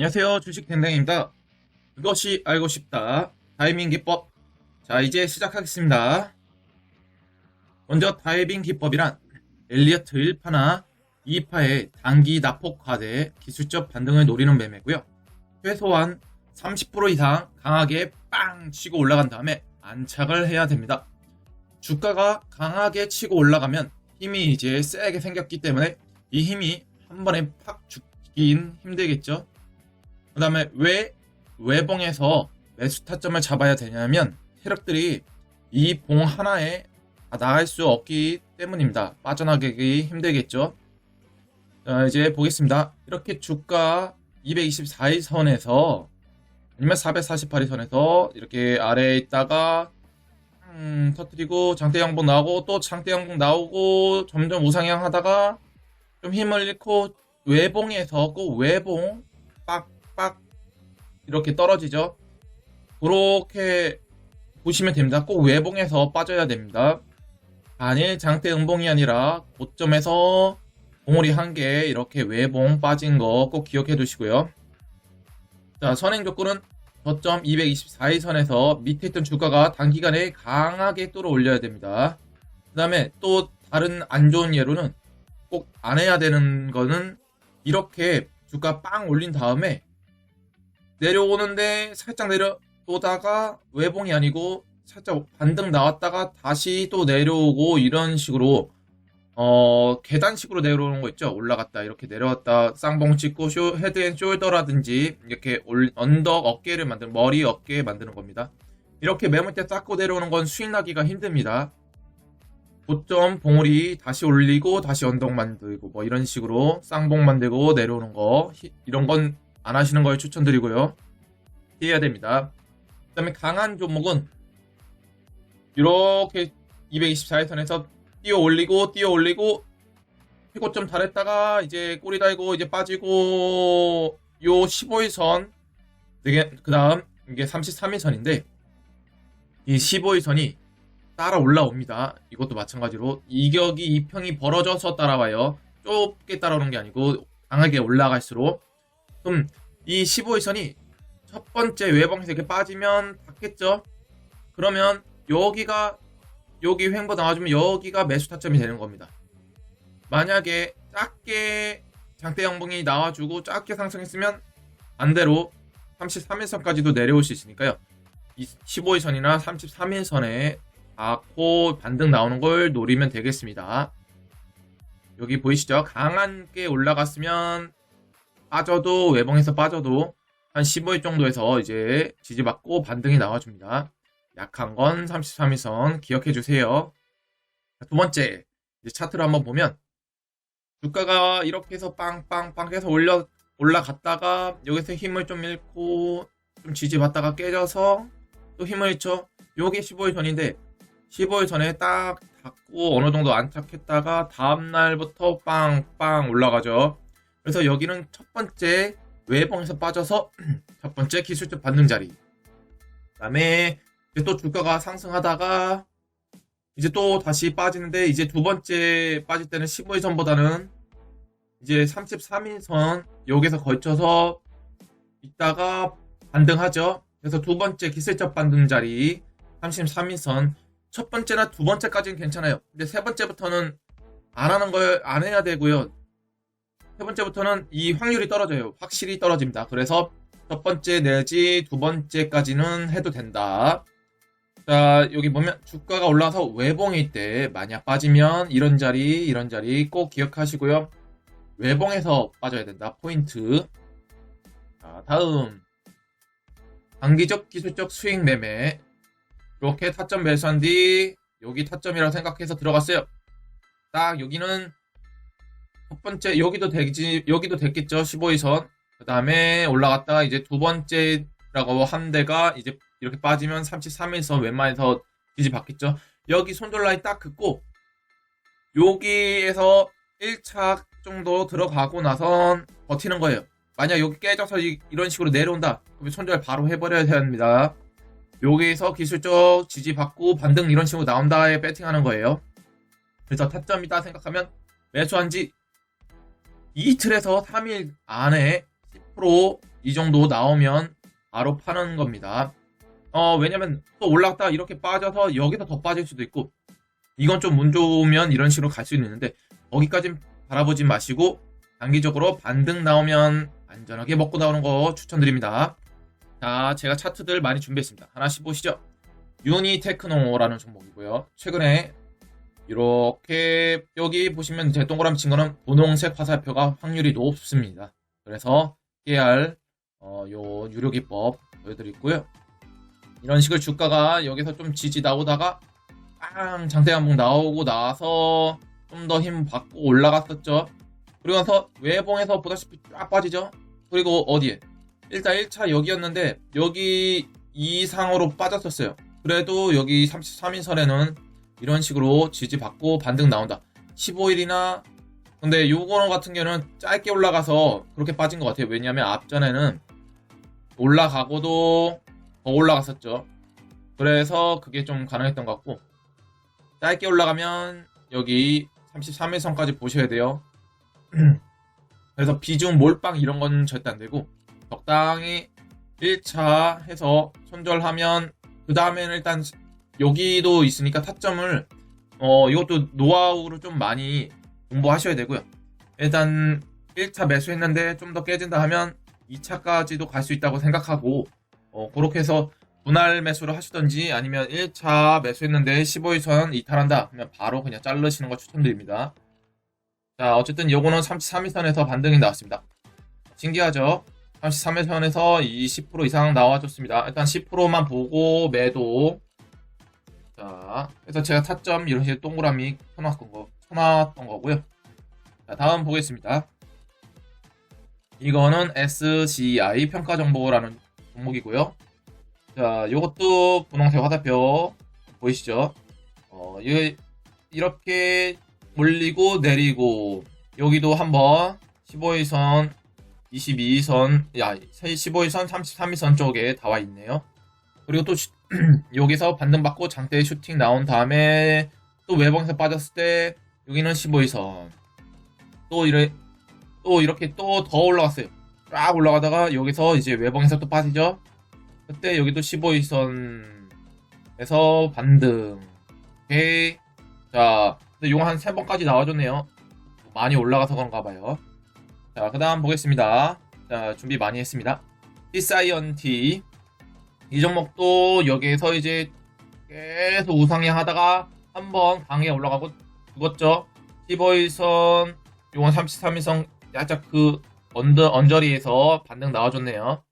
안녕하세요. 주식 댕댕입니다. 그것이 알고 싶다. 다이빙 기법. 자, 이제 시작하겠습니다. 먼저 다이빙 기법이란 엘리어트 1파나 2파의 단기 낙폭 과대 기술적 반등을 노리는 매매고요. 최소한 30% 이상 강하게 빵 치고 올라간 다음에 안착을 해야 됩니다. 주가가 강하게 치고 올라가면 힘이 이제 세게 생겼기 때문에 이 힘이 한 번에 팍 죽긴 힘들겠죠. 그 다음에 왜 외봉에서 매수 타점을 잡아야 되냐면 세력들이 이 봉 하나에 다 나갈 수 없기 때문입니다. 빠져나가기 힘들겠죠. 자, 이제 보겠습니다. 이렇게 주가 224일 선에서 아니면 448일 선에서 이렇게 아래에 있다가 음, 터뜨리고 장대 양봉 나오고 또 장대 양봉 나오고 점점 우상향 하다가 좀 힘을 잃고 외봉에서 꼭 외봉 빡빡 이렇게 떨어지죠. 그렇게 보시면 됩니다. 꼭 외봉에서 빠져야 됩니다. 단일 장대 음봉이 아니라 고점에서 봉우리 한 개 이렇게 외봉 빠진 거 꼭 기억해 두시고요. 자, 선행 조건은 저점 224일 선에서 밑에 있던 주가가 단기간에 강하게 뚫어 올려야 됩니다. 그 다음에 또 다른 안 좋은 예로는 꼭 안 해야 되는 거는 이렇게 주가 빵 올린 다음에 내려오는데 살짝 내려오다가 외봉이 아니고 살짝 반등 나왔다가 다시 또 내려오고 이런 식으로 어 계단식으로 내려오는 거 있죠? 올라갔다 이렇게 내려왔다 쌍봉 찍고 쇼 헤드앤 숄더라든지 이렇게 올, 언덕 어깨를 만드는 머리 어깨 만드는 겁니다. 이렇게 매물대 쌓고 내려오는 건 수익 나기가 힘듭니다. 고점 봉우리 다시 올리고 다시 언덕 만들고 뭐 이런 식으로 쌍봉 만들고 내려오는 거 히- 이런 건 안 하시는 걸 추천드리고요 피해야 됩니다 그 다음에 강한 종목은 이렇게 224일선에서 뛰어 올리고 뛰어 올리고 최고점 달했다가 이제 꼬리 달고 이제 빠지고 요 15일선 그 다음 이게 33일선인데 이 15일선이 따라 올라옵니다. 이것도 마찬가지로 이격이 이평이 벌어져서 따라와요. 좁게 따라오는 게 아니고 강하게 올라갈수록 그럼 이 15일선이 첫 번째 외방에서 이렇게 빠지면 닿겠죠? 그러면 여기가 여기 횡보 나와주면 여기가 매수 타점이 되는 겁니다. 만약에 작게 장대 양봉이 나와주고 작게 상승했으면 반대로 33일선까지도 내려올 수 있으니까요. 이 15일선이나 33일선에 닿고 반등 나오는 걸 노리면 되겠습니다. 여기 보이시죠? 강하게 올라갔으면 빠져도 외봉에서 빠져도 한 15일 정도에서 이제 지지받고 반등이 나와줍니다. 약한 건 33일선 기억해 주세요. 자, 두 번째, 차트를 한번 보면 주가가 이렇게 해서 빵빵빵 해서 올려 올라갔다가 여기서 힘을 좀 잃고 좀 지지받다가 깨져서 또 힘을 잃죠. 요게 15일 전인데 15일 전에 딱 닫고 어느 정도 안착했다가 다음 날부터 빵빵 올라가죠. 그래서 여기는 첫 번째 외봉에서 빠져서 첫 번째 기술적 반등 자리. 그 다음에 이제 또 주가가 상승하다가 이제 또 다시 빠지는데 이제 두 번째 빠질 때는 15일선보다는 이제 33일선 여기서 걸쳐서 있다가 반등하죠. 그래서 두 번째 기술적 반등 자리 33일선 첫 번째나 두 번째까지는 괜찮아요. 근데 세 번째부터는 안 하는 걸 안 해야 되고요. 세 번째부터는 이 확률이 떨어져요. 확실히 떨어집니다. 그래서 첫 번째 내지 두 번째까지는 해도 된다. 자, 여기 보면 주가가 올라와서 외봉일 때 만약 빠지면 이런 자리, 이런 자리 꼭 기억하시고요. 외봉에서 빠져야 된다. 포인트. 자, 다음. 단기적 기술적 수익 매매. 이렇게 타점 매수한 뒤 여기 타점이라고 생각해서 들어갔어요. 딱 여기는 첫 번째 여기도 되지 여기도 됐겠죠. 15일선. 그 다음에 올라갔다가 이제 두 번째라고 한 데가 이제 이렇게 빠지면 33일선 웬만해서 지지받겠죠. 여기 손절 라인 딱 긋고 여기에서 1차 정도 들어가고 나선 버티는 거예요. 만약 여기 깨져서 이, 런 식으로 내려온다. 그러면 손절 바로 해버려야 됩니다. 여기서 기술적 지지받고 반등 이런 식으로 나온다에 배팅하는 거예요. 그래서 타점이다 생각하면 매수한 지 이틀에서 3일 안에 10%이 정도 나오면 바로 파는 겁니다. 어, 왜냐면 또 올라갔다 이렇게 빠져서 여기서 더 빠질 수도 있고, 이건 좀 운 좋으면 이런 식으로 갈 수는 있는데, 거기까진 바라보지 마시고, 단기적으로 반등 나오면 안전하게 먹고 나오는 거 추천드립니다. 자, 제가 차트들 많이 준비했습니다. 하나씩 보시죠. 유니테크노라는 종목이고요. 최근에 이렇게 여기 보시면 제 동그라미 친 거는 분홍색 화살표가 확률이 높습니다. 그래서 깨알 어, 요 유료 기법 보여드리고요. 이런 식으로 주가가 여기서 좀 지지 나오다가 빵 장대 한봉 나오고 나서 좀 더 힘 받고 올라갔었죠. 그리고 나서 외봉에서 보다시피 쫙 빠지죠. 그리고 어디에? 일단 1차 여기였는데 여기 이상으로 빠졌었어요. 그래도 여기 33인선에는 이런 식으로 지지받고 반등 나온다. 15일이나 근데 요거 같은 경우는 짧게 올라가서 그렇게 빠진 것 같아요. 왜냐하면 앞전에는 올라가고도 더 올라갔었죠. 그래서 그게 좀 가능했던 것 같고 짧게 올라가면 여기 33일선까지 보셔야 돼요. 그래서 비중 몰빵 이런 건 절대 안 되고 적당히 1차 해서 손절하면 그 다음에는 일단 여기도 있으니까 타점을 어 이것도 노하우로 좀 많이 공부하셔야 되고요. 일단 1차 매수했는데 좀 더 깨진다 하면 2차까지도 갈 수 있다고 생각하고 어 그렇게 해서 분할 매수를 하시던지 아니면 1차 매수했는데 15일선 이탈한다 하면 바로 그냥 자르시는 거 추천드립니다. 자 어쨌든 요거는 33일선에서 반등이 나왔습니다. 신기하죠? 33일선에서 20% 이상 나와줬습니다. 일단 10%만 보고 매도. 자, 그래서 제가 타점 이런 식으로 동그라미 쳐놨던 거, 쳐놨던 거고요. 자, 다음 보겠습니다. 이거는 SCI 평가 정보라는 종목이고요. 자, 요것도 분홍색 화살표 보이시죠? 어, 이- 이렇게 올리고 내리고 여기도 한번 15일선 22선, 야, 15일선, 33일선 쪽에 다 와 있네요. 그리고 또 슈- 여기서 반등받고 장대 슈팅 나온 다음에 또 외방에서 빠졌을 때 여기는 15일선. 또 이래 또 이렇게 또 더 올라갔어요. 쫙 올라가다가 여기서 이제 외방에서 또 빠지죠. 그때 여기도 15일선에서 반등. 오케이. 자, 근데 요거 한 3번까지 나와줬네요. 많이 올라가서 그런가 봐요. 자, 그 다음 보겠습니다. 자, 준비 많이 했습니다. 디사이언티. 이 종목도 여기에서 이제 계속 우상향 하다가 한번 강에 올라가고 죽었죠. 15일선, 요건 33일선 살짝 그 언더, 언저리에서 반등 나와줬네요.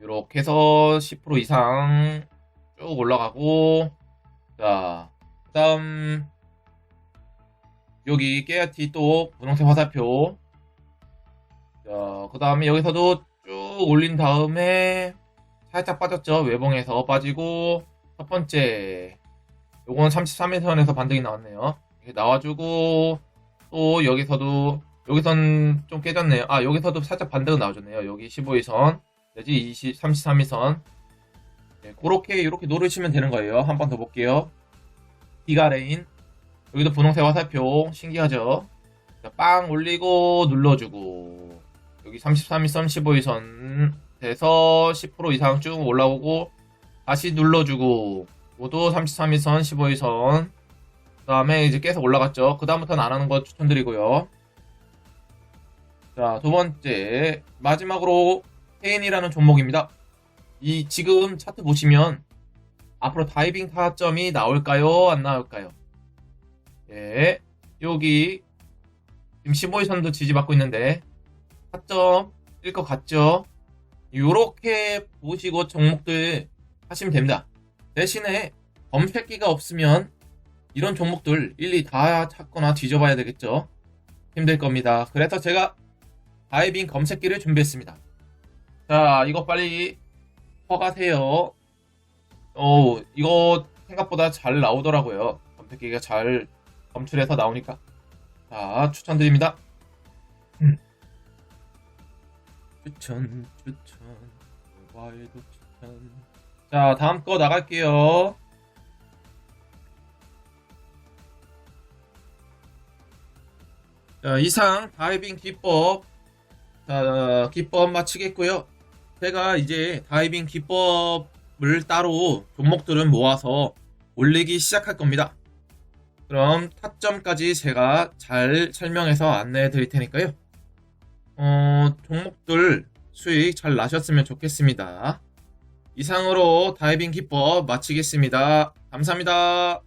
이렇게 해서 10% 이상 쭉 올라가고, 자, 그 다음, 여기 깨야티 또 분홍색 화살표. 자, 그 다음에 여기서도 쭉 올린 다음에 살짝 빠졌죠. 외봉에서 빠지고 첫 번째 요건 33일선에서 반등이 나왔네요. 이렇게 나와주고 또 여기서도 여기선 좀 깨졌네요. 아 여기서도 살짝 반등은 나와줬네요. 여기 15일선 내지 20, 33일선 네, 그렇게 이렇게 노르시면 되는 거예요. 한 번 더 볼게요. 비가레인 여기도 분홍색 화살표 신기하죠? 자, 빵 올리고 눌러주고 여기 33일선 15일선 돼서 10% 이상 쭉 올라오고 다시 눌러주고 이것도 33일선 15일선. 그 다음에 이제 계속 올라갔죠. 그 다음부터는 안 하는 거 추천드리고요. 자 두 번째. 마지막으로 페인이라는 종목입니다. 이 지금 차트 보시면 앞으로 다이빙 타점이 나올까요? 안 나올까요? 예 여기 지금 15일선도 지지받고 있는데 타점 일 것 같죠? 요렇게 보시고 종목들 하시면 됩니다. 대신에 검색기가 없으면 이런 종목들 일일이 다 찾거나 뒤져봐야 되겠죠? 힘들 겁니다. 그래서 제가 다이빙 검색기를 준비했습니다. 자, 이거 빨리 허가세요. 어, 이거 생각보다 잘 나오더라고요. 검색기가 잘 검출해서 나오니까. 자, 추천드립니다. 음. 추천, 추천, 모바일도 추천. 자, 다음 거 나갈게요. 자, 이상 다이빙 기법, 자, 기법 마치겠고요. 제가 이제 다이빙 기법을 따로 종목들은 모아서 올리기 시작할 겁니다. 그럼 타점까지 제가 잘 설명해서 안내해 드릴 테니까요. 어, 종목들 수익 잘 나셨으면 좋겠습니다. 이상으로 다이빙 기법 마치겠습니다. 감사합니다.